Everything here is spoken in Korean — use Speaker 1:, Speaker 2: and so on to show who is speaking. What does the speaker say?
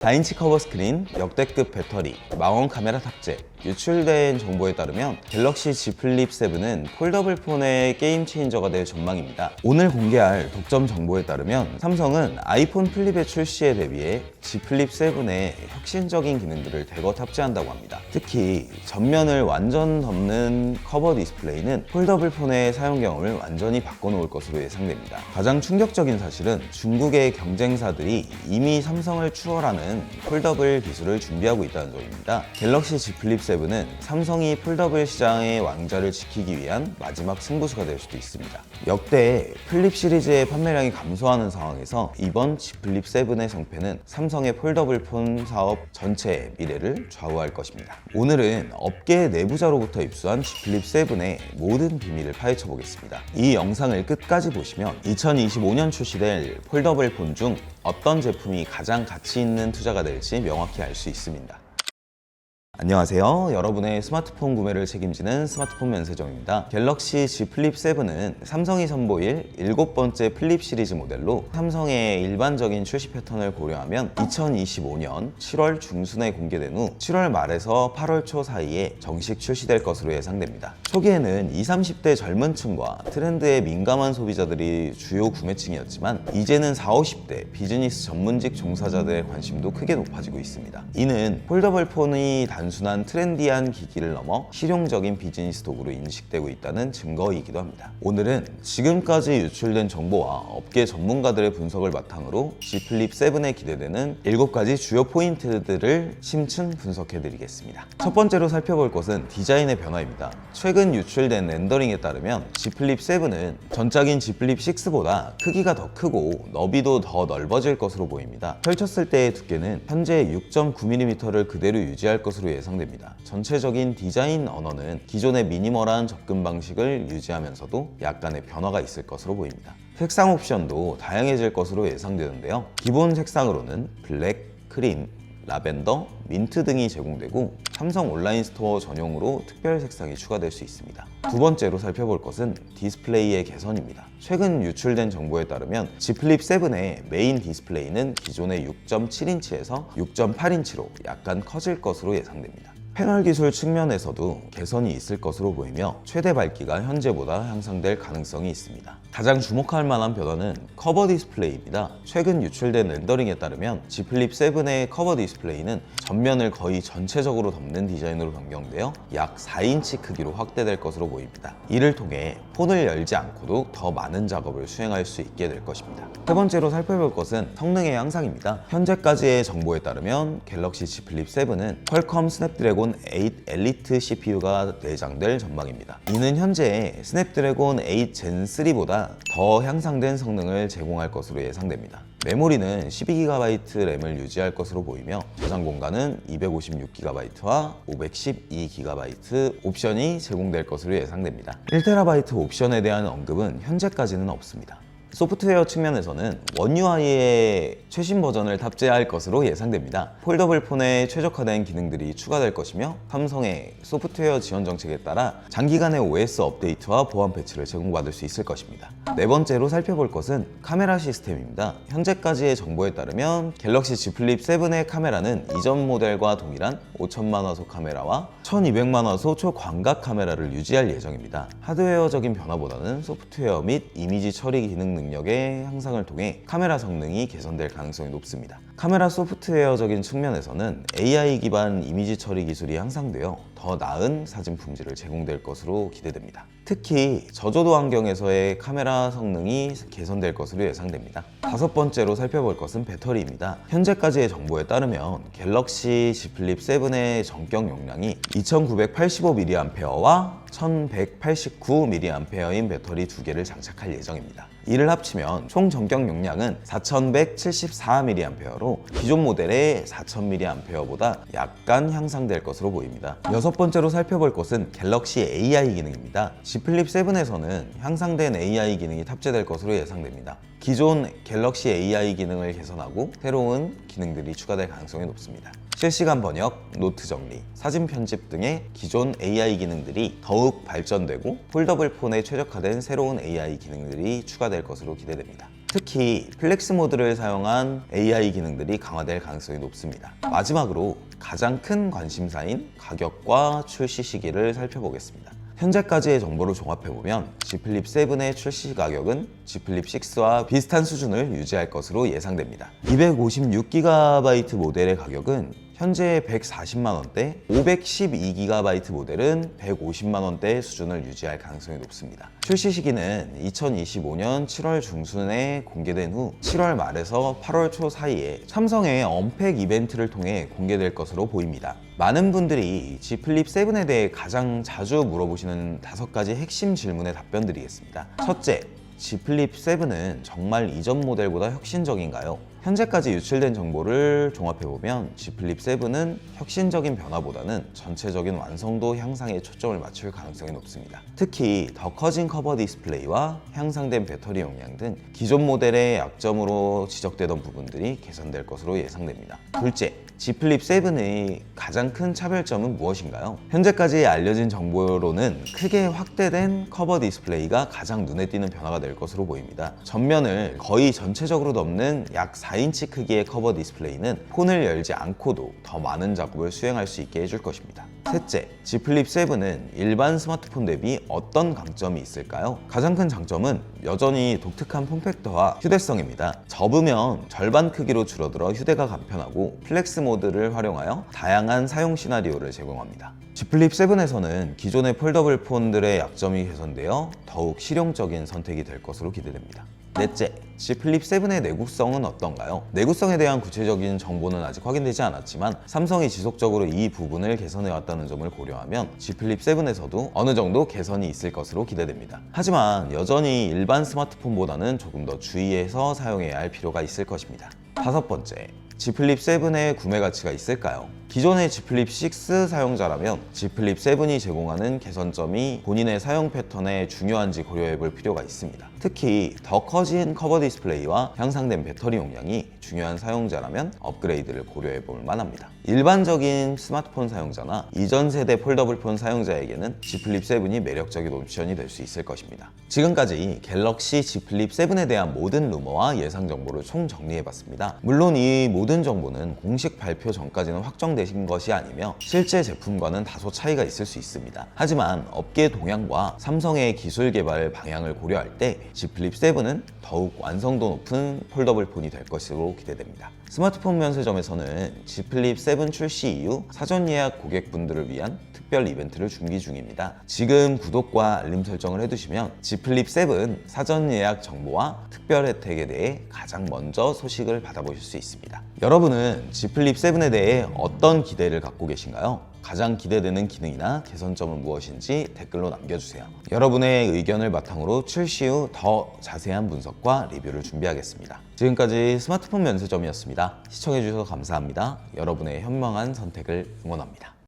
Speaker 1: 4인치 커버 스크린, 역대급 배터리, 망원 카메라 탑재, 유출된 정보에 따르면 갤럭시 Z 플립 7은 폴더블 폰의 게임 체인저가 될 전망입니다. 오늘 공개할 독점 정보에 따르면 삼성은 아이폰 플립의 출시에 대비해 Z 플립 7의 혁신적인 기능들을 대거 탑재한다고 합니다. 특히 전면을 완전 덮는 커버 디스플레이는 폴더블 폰의 사용 경험을 완전히 바꿔놓을 것으로 예상됩니다. 가장 충격적인 사실은 중국의 경쟁사들이 이미 삼성을 추월하는 폴더블 기술을 준비하고 있다는 점입니다. 갤럭시 Z 플립 7은 삼성이 폴더블 시장의 왕좌를 지키기 위한 마지막 승부수가 될 수도 있습니다. 역대 플립 시리즈의 판매량이 감소하는 상황에서 이번 Z 플립 7의 성패는 삼성의 폴더블 폰 사업 전체의 미래를 좌우할 것입니다. 오늘은 업계 내부자로부터 입수한 Z 플립 7의 모든 비밀을 파헤쳐 보겠습니다. 이 영상을 끝까지 보시면 2025년 출시될 폴더블 폰 중 어떤 제품이 가장 가치 있는 투자가 될지 명확히 알 수 있습니다. 안녕하세요. 여러분의 스마트폰 구매를 책임지는 스마트폰 면세점입니다. 갤럭시 Z 플립 7은 삼성이 선보일 일곱 번째 플립 시리즈 모델로 삼성의 일반적인 출시 패턴을 고려하면 2025년 7월 중순에 공개된 후 7월 말에서 8월 초 사이에 정식 출시될 것으로 예상됩니다. 초기에는 20, 30대 젊은 층과 트렌드에 민감한 소비자들이 주요 구매층이었지만 이제는 40, 50대 비즈니스 전문직 종사자들의 관심도 크게 높아지고 있습니다. 이는 폴더블 폰이 단순한 트렌디한 기기를 넘어 실용적인 비즈니스 도구로 인식되고 있다는 증거이기도 합니다. 오늘은 지금까지 유출된 정보와 업계 전문가들의 분석을 바탕으로 Z 플립 7에 기대되는 7가지 주요 포인트들을 심층 분석해 드리겠습니다. 첫 번째로 살펴볼 것은 디자인의 변화입니다. 최근 유출된 렌더링에 따르면 Z 플립 7은 전작인 Z 플립 6보다 크기가 더 크고 너비도 더 넓어질 것으로 보입니다. 펼쳤을 때의 두께는 현재 6.9mm를 그대로 유지할 것으로 예상됩니다. 전체적인 디자인 언어는 기존의 미니멀한 접근 방식을 유지하면서도 약간의 변화가 있을 것으로 보입니다. 색상 옵션도 다양해질 것으로 예상되는데요. 기본 색상으로는 블랙, 크림, 라벤더, 민트 등이 제공되고 삼성 온라인 스토어 전용으로 특별 색상이 추가될 수 있습니다. 두 번째로 살펴볼 것은 디스플레이의 개선입니다. 최근 유출된 정보에 따르면 Z 플립 7의 메인 디스플레이는 기존의 6.7인치에서 6.8인치로 약간 커질 것으로 예상됩니다. 패널 기술 측면에서도 개선이 있을 것으로 보이며 최대 밝기가 현재보다 향상될 가능성이 있습니다. 가장 주목할 만한 변화는 커버 디스플레이입니다. 최근 유출된 렌더링에 따르면 Z 플립 7의 커버 디스플레이는 전면을 거의 전체적으로 덮는 디자인으로 변경되어 약 4인치 크기로 확대될 것으로 보입니다. 이를 통해 폰을 열지 않고도 더 많은 작업을 수행할 수 있게 될 것입니다. 세 번째로 살펴볼 것은 성능의 향상입니다. 현재까지의 정보에 따르면 갤럭시 Z 플립 7은 퀄컴 스냅드래곤 8 엘리트 CPU가 내장될 전망입니다. 이는 현재 스냅드래곤 8 젠 3보다 더 향상된 성능을 제공할 것으로 예상됩니다. 메모리는 12GB 램을 유지할 것으로 보이며 저장 공간은 256GB와 512GB 옵션이 제공될 것으로 예상됩니다. 1TB 옵션에 대한 언급은 현재까지는 없습니다. 소프트웨어 측면에서는 원UI의 최신 버전을 탑재할 것으로 예상됩니다. 폴더블 폰에 최적화된 기능들이 추가될 것이며 삼성의 소프트웨어 지원 정책에 따라 장기간의 OS 업데이트와 보안 패치를 제공받을 수 있을 것입니다. 네 번째로 살펴볼 것은 카메라 시스템입니다. 현재까지의 정보에 따르면 갤럭시 Z 플립 7의 카메라는 이전 모델과 동일한 5천만 화소 카메라와 1200만 화소 초광각 카메라를 유지할 예정입니다. 하드웨어적인 변화보다는 소프트웨어 및 이미지 처리 기능 능력의 향상을 통해 카메라 성능이 개선될 가능성이 높습니다. 카메라 소프트웨어적인 측면에서는 AI 기반 이미지 처리 기술이 향상되어 더 나은 사진 품질을 제공될 것으로 기대됩니다. 특히 저조도 환경에서의 카메라 성능이 개선될 것으로 예상됩니다. 다섯 번째로 살펴볼 것은 배터리입니다. 현재까지의 정보에 따르면 갤럭시 Z 플립 7의 전격 용량이 2985mAh와 1189mAh인 배터리 두 개를 장착할 예정입니다. 이를 합치면 총 전격 용량은 4174mAh로 기존 모델의 4000mAh보다 약간 향상될 것으로 보입니다. 여섯 번째로 살펴볼 것은 갤럭시 AI 기능입니다. Z 플립 7에서는 향상된 AI 기능이 탑재될 것으로 예상됩니다. 기존 갤럭시 AI 기능을 개선하고 새로운 기능들이 추가될 가능성이 높습니다. 실시간 번역, 노트 정리, 사진 편집 등의 기존 AI 기능들이 더욱 발전되고 폴더블 폰에 최적화된 새로운 AI 기능들이 추가될 것으로 기대됩니다. 특히 플렉스 모드를 사용한 AI 기능들이 강화될 가능성이 높습니다. 마지막으로 가장 큰 관심사인 가격과 출시 시기를 살펴보겠습니다. 현재까지의 정보를 종합해보면 G 플립 7의 출시 가격은 G 플립 6와 비슷한 수준을 유지할 것으로 예상됩니다. 256GB 모델의 가격은 현재 140만 원대, 512GB 모델은 150만 원대 수준을 유지할 가능성이 높습니다. 출시 시기는 2025년 7월 중순에 공개된 후 7월 말에서 8월 초 사이에 삼성의 언팩 이벤트를 통해 공개될 것으로 보입니다. 많은 분들이 G 플립 7에 대해 가장 자주 물어보시는 다섯 가지 핵심 질문에 답변 드리겠습니다. 첫째, G 플립 7은 정말 이전 모델보다 혁신적인가요? 현재까지 유출된 정보를 종합해보면 G 플립 7은 혁신적인 변화보다는 전체적인 완성도 향상에 초점을 맞출 가능성이 높습니다. 특히 더 커진 커버 디스플레이와 향상된 배터리 용량 등 기존 모델의 약점으로 지적되던 부분들이 개선될 것으로 예상됩니다. 둘째, G 플립 7의 가장 큰 차별점은 무엇인가요? 현재까지 알려진 정보로는 크게 확대된 커버 디스플레이가 가장 눈에 띄는 변화가 될 것으로 보입니다. 전면을 거의 전체적으로 덮는 약 4 인치 크기의 커버 디스플레이는 폰을 열지 않고도 더 많은 작업을 수행할 수 있게 해줄 것입니다. 셋째, G 플립 7은 일반 스마트폰 대비 어떤 강점이 있을까요? 가장 큰 장점은 여전히 독특한 폼팩터와 휴대성입니다. 접으면 절반 크기로 줄어들어 휴대가 간편하고 플렉스 모드를 활용하여 다양한 사용 시나리오를 제공합니다. G 플립 7에서는 기존의 폴더블 폰들의 약점이 개선되어 더욱 실용적인 선택이 될 것으로 기대됩니다. 넷째, G 플립 7의 내구성은 어떤가요? 내구성에 대한 구체적인 정보는 아직 확인되지 않았지만 삼성이 지속적으로 이 부분을 개선해 왔다는 점을 고려하면 G 플립 7에서도 어느 정도 개선이 있을 것으로 기대됩니다. 하지만 여전히 일반 스마트폰보다는 조금 더 주의해서 사용해야 할 필요가 있을 것입니다. 다섯 번째, G 플립 7의 구매 가치가 있을까요? 기존의 G 플립 6 사용자라면 G 플립 7이 제공하는 개선점이 본인의 사용 패턴에 중요한지 고려해 볼 필요가 있습니다. 특히 더 커진 커버 디스플레이와 향상된 배터리 용량이 중요한 사용자라면 업그레이드를 고려해 볼 만합니다. 일반적인 스마트폰 사용자나 이전 세대 폴더블 폰 사용자에게는 G 플립 7이 매력적인 옵션이 될 수 있을 것입니다. 지금까지 갤럭시 G 플립 7에 대한 모든 루머와 예상 정보를 총 정리해 봤습니다. 물론 이 모든 정보는 공식 발표 전까지는 확정되 신 것이 아니며 실제 제품과는 다소 차이가 있을 수 있습니다. 하지만 업계 동향과 삼성의 기술 개발 방향을 고려할 때 G 플립 7은 더욱 완성도 높은 폴더블 폰이 될 것으로 기대됩니다. 스마트폰 면세점에서는 G 플립 7 출시 이후 사전 예약 고객분들을 위한 특별 이벤트를 준비 중입니다. 지금 구독과 알림 설정을 해두시면 G 플립 7 사전 예약 정보와 특별 혜택에 대해 가장 먼저 소식을 받아보실 수 있습니다. 여러분은 G 플립 7에 대해 어떤 기대를 갖고 계신가요? 가장 기대되는 기능이나 개선점은 무엇인지 댓글로 남겨주세요. 여러분의 의견을 바탕으로 출시 후 더 자세한 분석과 리뷰를 준비하겠습니다. 지금까지 스마트폰 면세점이었습니다. 시청해주셔서 감사합니다. 여러분의 현명한 선택을 응원합니다.